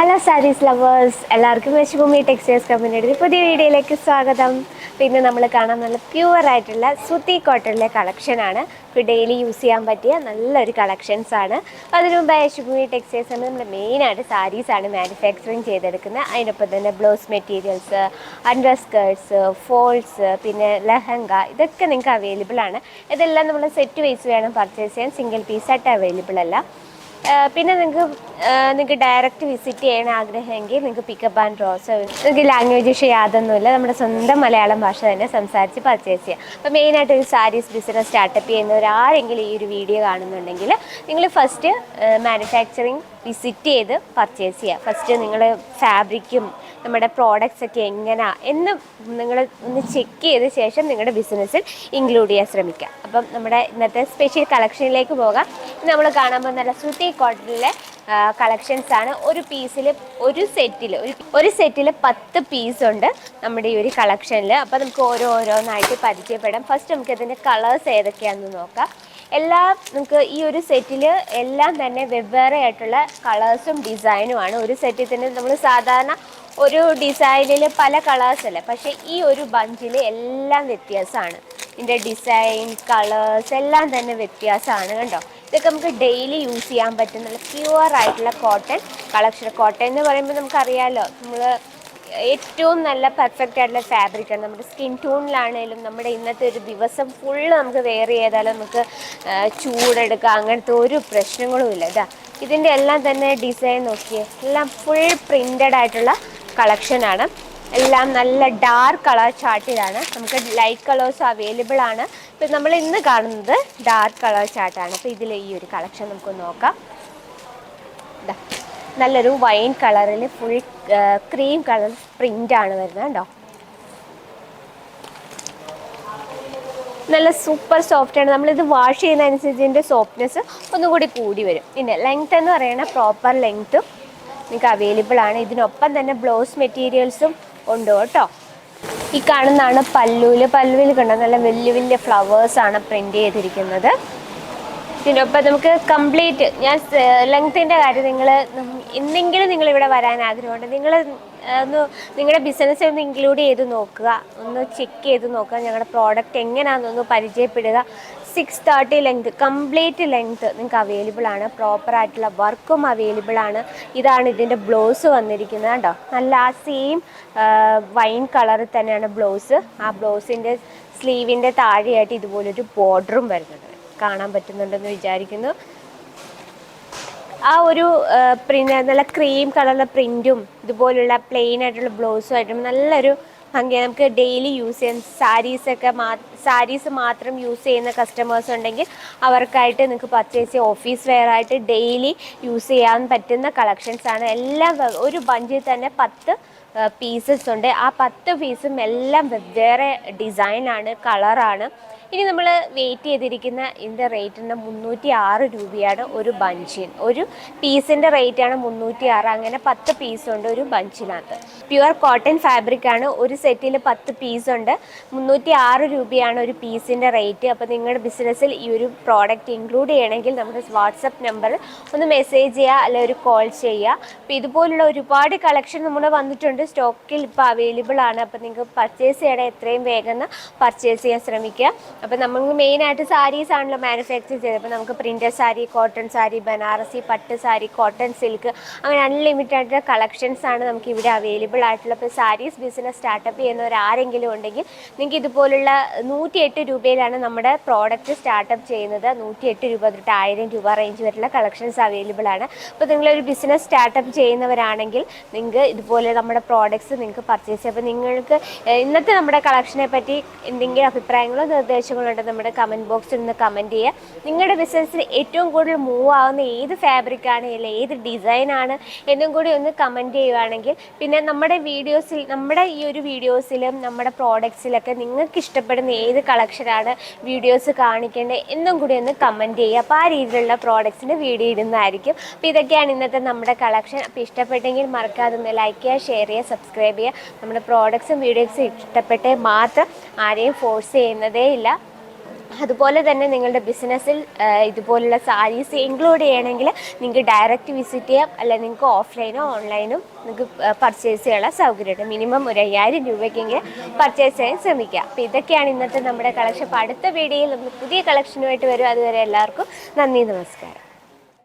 Hello saris lovers എല്ലാവർക്കും വിശുഭൂമി textiles കമ്പനിയുടെ പുതിയ വീഡിയോയിലേക്ക് സ്വാഗതം. പിന്നെ നമ്മൾ കാണാൻ നല്ല പ്യുവർ ആയിട്ടുള്ള സുത്തി കോട്ടണിലെ കളക്ഷനാണ് ഇപ്പോൾ ഡെയിലി യൂസ് ചെയ്യാൻ പറ്റിയ നല്ലൊരു കളക്ഷൻസ് ആണ്. അതിനു മുമ്പ് യശുഭൂമി ടെക്സ്റ്റൈൽസ് ആണ് നമ്മൾ മെയിനായിട്ട് സാരീസാണ് മാനുഫാക്ചറിങ് ചെയ്തെടുക്കുന്നത്. അതിനൊപ്പം തന്നെ blouse materials under skirts falls പിന്നെ ലെഹങ്ക ഇതൊക്കെ നിങ്ങൾക്ക് അവൈലബിൾ ആണ്. ഇതെല്ലാം നമ്മൾ സെറ്റ് വൈസ് വേണം പർച്ചേസ് ചെയ്യാൻ. സിംഗിൾ പീസായിട്ട് അവൈലബിൾ അല്ല. പിന്നെ നിങ്ങൾക്ക് നിങ്ങൾക്ക് ഡയറക്റ്റ് വിസിറ്റ് ചെയ്യാൻ ആഗ്രഹമെങ്കിൽ നിങ്ങൾക്ക് പിക്കപ്പ് ആൻഡ് ഡ്രോസ് നിങ്ങൾക്ക് ലാംഗ്വേജ് ഇഷ്യൂ യാതൊന്നുമില്ല. നമ്മുടെ സ്വന്തം മലയാളം ഭാഷ തന്നെ സംസാരിച്ച് പർച്ചേസ് ചെയ്യാം. അപ്പോൾ മെയിനായിട്ട് ഒരു സാരീസ് ബിസിനസ് സ്റ്റാർട്ടപ്പ് ചെയ്യുന്നവരാരെങ്കിലും ഈ ഒരു വീഡിയോ കാണുന്നുണ്ടെങ്കിൽ നിങ്ങൾ ഫസ്റ്റ് മാനുഫാക്ചറിങ് വിസിറ്റ് ചെയ്ത് പർച്ചേസ് ചെയ്യുക ഫസ്റ്റ് നിങ്ങൾ ഫാബ്രിക്കും നമ്മുടെ പ്രോഡക്റ്റ്സ് ഒക്കെ എങ്ങനെയാ എന്ന് നിങ്ങൾ ഒന്ന് ചെക്ക് ചെയ്ത ശേഷം നിങ്ങളുടെ ബിസിനസ്സിൽ ഇൻക്ലൂഡ് ചെയ്യാൻ ശ്രമിക്കുക അപ്പം നമ്മുടെ ഇന്നത്തെ സ്പെഷ്യൽ കളക്ഷനിലേക്ക് പോകാം. നമ്മൾ കാണാൻ പോകുന്ന നല്ല ശ്രുതി കോട്ടണിലെ കളക്ഷൻസ് ആണ്. ഒരു പീസിൽ ഒരു സെറ്റിൽ ഒരു ഒരു സെറ്റിൽ പത്ത് പീസ് ഉണ്ട് നമ്മുടെ ഈ ഒരു കളക്ഷനിൽ അപ്പോൾ നമുക്ക് ഓരോ ഓരോന്നായിട്ട് പരിചയപ്പെടാം. ഫസ്റ്റ് നമുക്ക് ഇതിന്റെ കളേഴ്സ് ഏതൊക്കെയാണെന്ന് നോക്കാം. എല്ലാം നമുക്ക് ഈ ഒരു സെറ്റിൽ എല്ലാം തന്നെ വെവ്വേറെ ആയിട്ടുള്ള കളേഴ്സും ഡിസൈനുമാണ് ഒരു സെറ്റിൽ തന്നെ നമ്മൾ സാധാരണ ഒരു ഡിസൈനിൽ പല കളേഴ്സ് അല്ല? പക്ഷേ ഈ ഒരു ബഞ്ചിൽ എല്ലാം വ്യത്യാസമാണ്. ഇതിന്റെ ഡിസൈൻ കളേഴ്സ് എല്ലാം തന്നെ വ്യത്യാസമാണ് കണ്ടോ? ഇതൊക്കെ നമുക്ക് ഡെയിലി യൂസ് ചെയ്യാൻ പറ്റുന്ന പ്യുവർ ആയിട്ടുള്ള കോട്ടൺ കളക്ഷൻ കോട്ടൺ എന്ന് പറയുമ്പോൾ നമുക്കറിയാമല്ലോ നമ്മൾ ഏറ്റവും നല്ല പെർഫെക്റ്റ് ആയിട്ടുള്ള ഫാബ്രിക്കാണ് നമ്മുടെ സ്കിൻ ടൂണിലാണേലും നമ്മുടെ ഇന്നത്തെ ഒരു ദിവസം ഫുള്ള് നമുക്ക് വെയർ ചെയ്താലും നമുക്ക് ചൂടെടുക്കാം. അങ്ങനത്തെ ഒരു പ്രശ്നങ്ങളും ഇല്ല. ഇതാ ഇതിന്റെ എല്ലാം തന്നെ ഡിസൈൻ നോക്കിയേ എല്ലാം ഫുൾ പ്രിന്റഡ് ആയിട്ടുള്ള കളക്ഷനാണ് എല്ലാം നല്ല ഡാർക്ക് കളർ ചാർട്ടിലാണ് നമുക്ക് ലൈറ്റ് കളേഴ്സ് അവൈലബിൾ ആണ്. ഇപ്പം നമ്മൾ ഇന്ന് കാണുന്നത് ഡാർക്ക് കളർ ചാർട്ടാണ് അപ്പോൾ ഇതിൽ ഈ ഒരു കളക്ഷൻ നമുക്ക് നോക്കാം. നല്ലൊരു വൈൻ കളറിൽ ഫുൾ ക്രീം കളർ പ്രിന്റ് ആണ് വരുന്നത് കേട്ടോ നല്ല സൂപ്പർ സോഫ്റ്റ് ആണ്. നമ്മളിത് വാഷ് ചെയ്യുന്നതനുസരിച്ച് ഇതിന്റെ സോഫ്റ്റ്നെസ് ഒന്നുകൂടി കൂടി വരും. പിന്നെ ലെങ്ത് എന്ന് പറയുന്ന പ്രോപ്പർ ലെങ്ത്തും നിങ്ങൾക്ക് അവൈലബിൾ ആണ്. ഇതിനൊപ്പം തന്നെ ബ്ലൗസ് മെറ്റീരിയൽസും ഉണ്ട് കേട്ടോ. ഈ കാണുന്നതാണ് പല്ലുവിൽ പല്ലുവിൽ കണ്ട? നല്ല വലിയ വലിയ ഫ്ലവേഴ്സാണ് പ്രിന്റ് ചെയ്തിരിക്കുന്നത്. ഇതിനൊപ്പം നമുക്ക് കംപ്ലീറ്റ് ഞാൻ ലെങ്ത്തിന്റെ കാര്യം നിങ്ങൾ എന്തെങ്കിലും നിങ്ങൾ ഇവിടെ വരാൻ ആഗ്രഹമുണ്ട്. നിങ്ങൾ ഒന്ന് നിങ്ങളുടെ ബിസിനസ് ഒന്ന് ഇൻക്ലൂഡ് ചെയ്ത് നോക്കുക. ഒന്ന് ചെക്ക് ചെയ്ത് നോക്കുക ഞങ്ങളുടെ പ്രോഡക്റ്റ് എങ്ങനെയാണെന്നൊന്ന് പരിചയപ്പെടുക. Six thirty length complete length നിങ്ങൾക്ക് അവൈലബിൾ ആണ്. പ്രോപ്പർ ആയിട്ടുള്ള വർക്കും അവൈലബിൾ ആണ്. ഇതാണ് ഇതിന്റെ ബ്ലൗസ് വന്നിരിക്കുന്നത് കേട്ടോ നല്ല ആ സെയിം വൈൻ കളറിൽ തന്നെയാണ് ബ്ലൗസ് ആ ബ്ലൗസിന്റെ സ്ലീവിന്റെ താഴെയായിട്ട് ഇതുപോലൊരു ബോർഡറും വരുന്നുണ്ട്. കാണാൻ പറ്റുന്നുണ്ടെന്ന് വിചാരിക്കുന്നു. ആ ഒരു നല്ല ക്രീം കളറിലെ പ്രിന്റും ഇതുപോലുള്ള പ്ലെയിൻ ആയിട്ടുള്ള ബ്ലൗസും ആയിട്ടും നല്ലൊരു ഭംഗിയാണ് നമുക്ക് ഡെയിലി യൂസ് ചെയ്യാൻ സാരീസൊക്കെ മാ സാരീസ് മാത്രം യൂസ് ചെയ്യുന്ന കസ്റ്റമേഴ്സ് ഉണ്ടെങ്കിൽ അവർക്കായിട്ട് നിങ്ങൾക്ക് പർച്ചേസ് ചെയ്യാം. ഓഫീസ് വെയർ ആയിട്ട് ഡെയിലി യൂസ് ചെയ്യാൻ പറ്റുന്ന കളക്ഷൻസ് ആണ്. എല്ലാം ഒരു ബഞ്ചിൽ തന്നെ പത്ത് പീസസ് ഉണ്ട്. ആ പത്ത് പീസും എല്ലാം വെവ്വേറെ ഡിസൈനാണ് കളറാണ് ഇനി നമ്മൾ വെയിറ്റ് ചെയ്തിരിക്കുന്ന ഇതിന്റെ റേറ്റിന്റെ മുന്നൂറ്റി ആറ് രൂപയാണ് ഒരു ബഞ്ചിൻ ഒരു പീസിന്റെ റേറ്റാണ് മുന്നൂറ്റി ആറ് അങ്ങനെ പത്ത് പീസുണ്ട് ഒരു ബഞ്ചിനകത്ത് പ്യുവർ കോട്ടൺ ഫാബ്രിക് ആണ്. ഒരു സെറ്റിൽ പത്ത് പീസുണ്ട് മുന്നൂറ്റി ആറ് രൂപയാണ് ഒരു പീസിന്റെ റേറ്റ് അപ്പോൾ നിങ്ങളുടെ ബിസിനസ്സിൽ ഈ ഒരു പ്രോഡക്റ്റ് ഇൻക്ലൂഡ് ചെയ്യണമെങ്കിൽ നമ്മുടെ വാട്സപ്പ് നമ്പർ ഒന്ന് മെസ്സേജ് ചെയ്യുക അല്ലെങ്കിൽ ഒരു കോൾ ചെയ്യുക. അപ്പോൾ ഇതുപോലുള്ള ഒരുപാട് കളക്ഷൻ നമ്മുടെ വന്നിട്ടുണ്ട്. സ്റ്റോക്കിൽ ഇപ്പോൾ അവൈലബിൾ ആണ്. അപ്പോൾ നിങ്ങൾക്ക് പർച്ചേസ് ചെയ്യണേ എത്രയും വേഗം പർച്ചേസ് ചെയ്യാൻ ശ്രമിക്കുക. അപ്പോൾ നമ്മൾ മെയിനായിട്ട് സാരീസ് ആണല്ലോ മാനുഫാക്ചർ ചെയ്തത്. അപ്പോൾ നമുക്ക് പ്രിന്റഡ് സാരി കോട്ടൺ സാരി ബനാറസി പട്ട് സാരി കോട്ടൺ സിൽക്ക് അങ്ങനെ അൺലിമിറ്റഡ് ആയിട്ടുള്ള കളക്ഷൻസ് ആണ് നമുക്ക് ഇവിടെ അവൈലബിൾ ആയിട്ടുള്ള ഇപ്പോൾ സാരീസ് ബിസിനസ് സ്റ്റാർട്ടപ്പ് ചെയ്യുന്നവർ ആരെങ്കിലും ഉണ്ടെങ്കിൽ നിങ്ങൾക്ക് ഇതുപോലുള്ള നൂറ്റിയെട്ട് രൂപയിലാണ് നമ്മുടെ പ്രോഡക്റ്റ് സ്റ്റാർട്ടപ്പ് ചെയ്യുന്നത്. നൂറ്റിയെട്ട് രൂപ തൊട്ട് ആയിരം രൂപ റേഞ്ച് വരെയുള്ള കളക്ഷൻസ് അവൈലബിൾ ആണ്. അപ്പോൾ നിങ്ങളൊരു ബിസിനസ് സ്റ്റാർട്ടപ്പ് ചെയ്യുന്നവരാണെങ്കിൽ നിങ്ങൾക്ക് ഇതുപോലെ നമ്മുടെ പ്രോഡക്ട്സ് നിങ്ങൾക്ക് പർച്ചേസ് ചെയ്യാം. അപ്പോൾ നിങ്ങൾക്ക് ഇന്നത്തെ നമ്മുടെ കളക്ഷനെ പറ്റി എന്തെങ്കിലും അഭിപ്രായങ്ങളോ നിർദ്ദേശങ്ങളോ ഉണ്ടെങ്കിൽ നമ്മുടെ കമന്റ് ബോക്സിൽ നിന്ന് കമന്റ് ചെയ്യുക. നിങ്ങളുടെ ബിസിനസ്സിൽ ഏറ്റവും കൂടുതൽ മൂവ് ആവുന്ന ഏത് ഫാബ്രിക്കാണ് അല്ലെങ്കിൽ ഏത് ഡിസൈനാണ് എന്നും കൂടി ഒന്ന് കമന്റ് ചെയ്യുകയാണെങ്കിൽ പിന്നെ നമ്മുടെ വീഡിയോസിൽ നമ്മുടെ ഈ ഒരു വീഡിയോസിലും നമ്മുടെ പ്രോഡക്റ്റ്സിലൊക്കെ നിങ്ങൾക്ക് ഇഷ്ടപ്പെടുന്ന ഏത് കളക്ഷനാണ് വീഡിയോസ് കാണിക്കേണ്ടത് എന്നും കൂടി ഒന്ന് കമന്റ് ചെയ്യുക. അപ്പോൾ ആ രീതിയിലുള്ള പ്രോഡക്ട്സിന്റെ വീഡിയോ ഇടുന്നതായിരിക്കും. അപ്പോൾ ഇതൊക്കെയാണ് ഇന്നത്തെ നമ്മുടെ കളക്ഷൻ അപ്പോൾ ഇഷ്ടപ്പെട്ടെങ്കിൽ മറക്കാതെ ഒന്ന് ലൈക്ക് ചെയ്യുക ഷെയർ ചെയ്യുക സബ്സ്ക്രൈബ് ചെയ്യുക. നമ്മുടെ പ്രോഡക്ട്സും വീഡിയോസും ഇഷ്ടപ്പെട്ടേ മാത്രം ആരെയും ഫോഴ്സ് ചെയ്യുന്നതേ ഇല്ല. അതുപോലെ തന്നെ നിങ്ങളുടെ ബിസിനസ്സിൽ ഇതുപോലുള്ള സാരീസ് ഇൻക്ലൂഡ് ചെയ്യണമെങ്കിൽ നിങ്ങൾക്ക് ഡയറക്റ്റ് വിസിറ്റ് ചെയ്യാം. അല്ല നിങ്ങൾക്ക് ഓഫ്ലൈനോ ഓൺലൈനോ നിങ്ങൾക്ക് പർച്ചേസ് ചെയ്യാനുള്ള സൗകര്യമുണ്ട്. മിനിമം ഒരു അയ്യായിരം രൂപയ്ക്കെങ്കിലും പർച്ചേസ് ചെയ്യാൻ ശ്രമിക്കുക അപ്പോൾ ഇതൊക്കെയാണ് ഇന്നത്തെ നമ്മുടെ കളക്ഷൻ അപ്പോൾ അടുത്ത വീഡിയോയിൽ നമ്മൾ പുതിയ കളക്ഷനുമായിട്ട് വരും. അതുവരെ എല്ലാവർക്കും നന്ദി നമസ്കാരം.